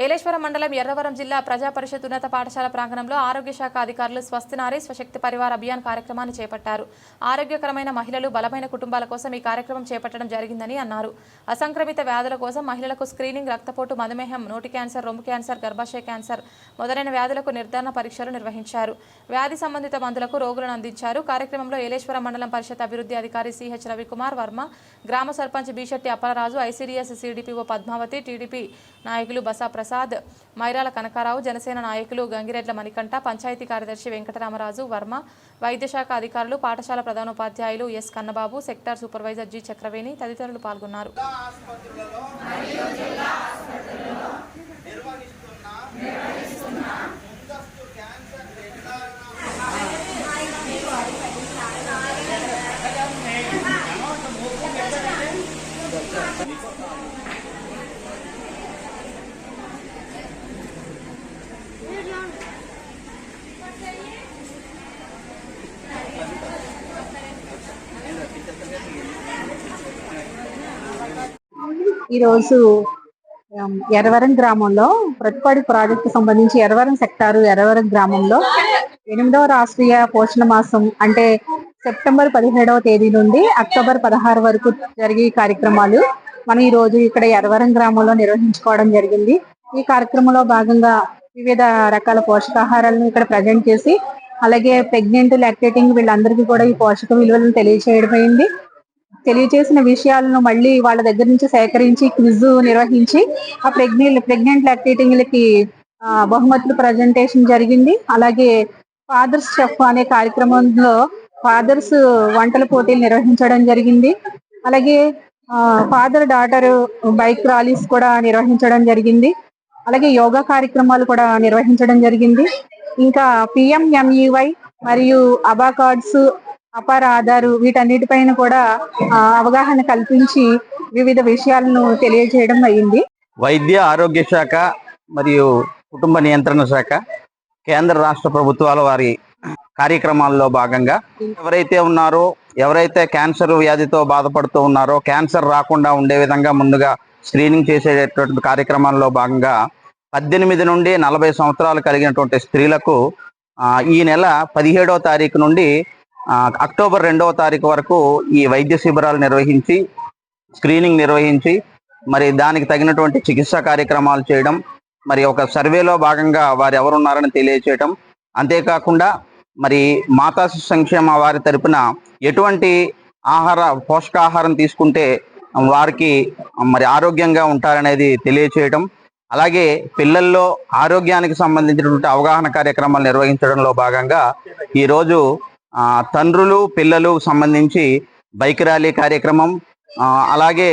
ఏలేశ్వరం మండలం ఎర్రవరం జిల్లా ప్రజా పరిషత్ ఉన్నత పాఠశాల ప్రాంగణంలో ఆరోగ్య శాఖ అధికారులు స్వస్తి నారీ స్వశక్తి పరివార్ అభియాన్ కార్యక్రమాన్ని చేపట్టారు. ఆరోగ్యకరమైన మహిళలు బలమైన కుటుంబాల కోసం ఈ కార్యక్రమం చేపట్టడం జరిగిందని అన్నారు. అసంక్రమిత వ్యాధుల కోసం మహిళలకు స్క్రీనింగ్ రక్తపోటు మధుమేహం నోటి క్యాన్సర్ రొమ్ము క్యాన్సర్ గర్భాశయ క్యాన్సర్ మొదలైన వ్యాధులకు నిర్ధారణ పరీక్షలు నిర్వహించారు. వ్యాధి సంబంధిత మందులకు రోగులను అందించారు. కార్యక్రమంలో ఏలేశ్వరం మండలం పరిషత్ అభివృద్ధి అధికారి సిహెచ్ రవికుమార్ వర్మ గ్రామ sarpanch Beesetti Appalaraju ICDS CDPO Padmavathi TDP నాయకులు బసా ప్రసాద్ మైరాల కనకారావు జనసేన నాయకులు గంగిరెడ్ల మణికంఠ పంచాయతీ కార్యదర్శి వెంకటరామరాజు వర్మ వైద్యశాఖ అధికారులు పాఠశాల ప్రధానోపాధ్యాయులు S. Kannababu sector supervisor G. Chakraveni తదితరులు పాల్గొన్నారు. ఈరోజు ఉమ్, ఎర్రవరం గ్రామంలో ప్రతిపాడి ప్రాజెక్టు సంబంధించి ఎర్రవరం సెక్టారు ఎర్రవరం గ్రామంలో ఎనిమిదవ రాష్ట్రీయ పోషణ మాసం అంటే సెప్టెంబర్ పదిహేడవ తేదీ నుండి అక్టోబర్ పదహారు వరకు జరిగే ఈ కార్యక్రమాలు మనం ఈ రోజు ఇక్కడ ఎర్రవరం గ్రామంలో నిర్వహించుకోవడం జరిగింది. ఈ కార్యక్రమంలో భాగంగా వివిధ రకాల పోషకాహారాలను ఇక్కడ ప్రజెంట్ చేసి అలాగే ప్రెగ్నెంట్ లాక్టేటింగ్ వీళ్ళందరికీ కూడా ఈ పోషక విలువలను తెలియచేయడం తెలియజేసిన విషయాలను మళ్ళీ వాళ్ళ దగ్గర నుంచి సేకరించి క్విజ్ నిర్వహించి ఆ ప్రెగ్నెంట్ ప్రెగ్నెంట్ లాక్టేటింగ్లకి బహుమతులు ప్రజెంటేషన్ జరిగింది. అలాగే ఫాదర్స్ చెఫ్ అనే కార్యక్రమంలో ఫాదర్స్ వంటల పోటీలు నిర్వహించడం జరిగింది. అలాగే ఫాదర్ డాటర్ బైక్ ర్యాలీస్ కూడా నిర్వహించడం జరిగింది. అలాగే యోగా కార్యక్రమాలు కూడా నిర్వహించడం జరిగింది. ఇంకా పిఎంఎంఈవై మరియు అబా కార్డ్స్ అపార ఆధారు వీటన్నిటిపైన కూడా అవగాహన కల్పించి వివిధ విషయాలను తెలియజేయడం అయింది వైద్య ఆరోగ్య శాఖ మరియు కుటుంబ నియంత్రణ శాఖ కేంద్ర రాష్ట్ర ప్రభుత్వాల వారి కార్యక్రమాల్లో భాగంగా ఎవరైతే ఉన్నారో ఎవరైతే క్యాన్సర్ వ్యాధితో బాధపడుతూ ఉన్నారో క్యాన్సర్ రాకుండా ఉండే విధంగా ముందుగా స్క్రీనింగ్ చేసేటటువంటి కార్యక్రమాల్లో భాగంగా పద్దెనిమిది నుండి నలభై సంవత్సరాలు కలిగినటువంటి స్త్రీలకు ఈ నెల పదిహేడవ తారీఖు నుండి అక్టోబర్ రెండవ తారీఖు వరకు ఈ వైద్య శిబిరాలు నిర్వహించి స్క్రీనింగ్ నిర్వహించి మరి దానికి తగినటువంటి చికిత్సా కార్యక్రమాలు చేయడం మరి ఒక సర్వేలో భాగంగా వారు ఎవరున్నారని తెలియచేయటం. అంతేకాకుండా మరి మాతా సంక్షేమ వారి తరపున ఎటువంటి ఆహార పోషకాహారం తీసుకుంటే వారికి మరి ఆరోగ్యంగా ఉంటారనేది తెలియచేయటం. అలాగే పిల్లల్లో ఆరోగ్యానికి సంబంధించినటువంటి అవగాహన కార్యక్రమాలు నిర్వహించడంలో భాగంగా ఈరోజు తండ్రులు పిల్లలు సంబంధించి బైక్ ర్యాలీ కార్యక్రమం అలాగే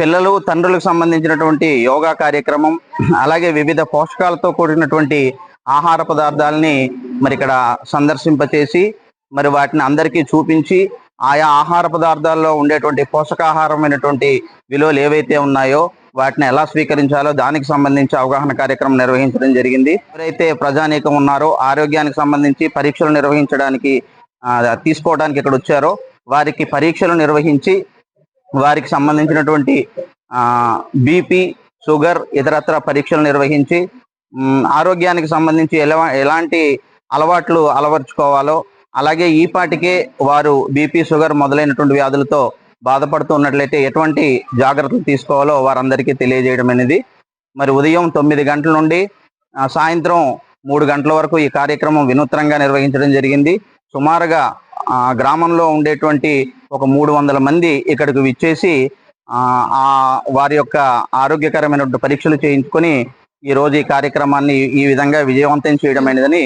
పిల్లలు తండ్రులకు సంబంధించినటువంటి యోగా కార్యక్రమం అలాగే వివిధ పోషకాలతో కూడినటువంటి ఆహార పదార్థాలని మరి ఇక్కడ సందర్శింపచేసి మరి వాటిని అందరికీ చూపించి ఆయా ఆహార పదార్థాల్లో ఉండేటువంటి పోషకాహారమైనటువంటి విలువలు ఏవైతే ఉన్నాయో వాటిని ఎలా స్వీకరించాలో దానికి సంబంధించి అవగాహన కార్యక్రమం నిర్వహించడం జరిగింది. ఎవరైతే ప్రజానీకం ఉన్నారో ఆరోగ్యానికి సంబంధించి పరీక్షలు నిర్వహించడానికి తీసుకోవడానికి ఇక్కడ వచ్చారో వారికి పరీక్షలు నిర్వహించి వారికి సంబంధించినటువంటి బీపీ షుగర్ ఇతరత్ర పరీక్షలు నిర్వహించి ఆరోగ్యానికి సంబంధించి ఎలా ఎలాంటి అలవాట్లు అలవర్చుకోవాలో అలాగే ఈపాటికే వారు బీపీ షుగర్ మొదలైనటువంటి వ్యాధులతో బాధపడుతున్నట్లయితే ఎటువంటి జాగ్రత్తలు తీసుకోవాలో వారందరికీ తెలియజేయడం అనేది. మరి ఉదయం తొమ్మిది గంటల నుండి సాయంత్రం మూడు గంటల వరకు ఈ కార్యక్రమం వినూత్నంగా నిర్వహించడం జరిగింది. సుమారుగా ఆ గ్రామంలో ఉండేటువంటి ఒక మూడు వందల మంది ఇక్కడికి విచ్చేసి ఆ ఆ వారి యొక్క ఆరోగ్యకరమైనటువంటి పరీక్షలు చేయించుకొని ఈ రోజు ఈ కార్యక్రమాన్ని ఈ విధంగా విజయవంతం చేయడం అనేదని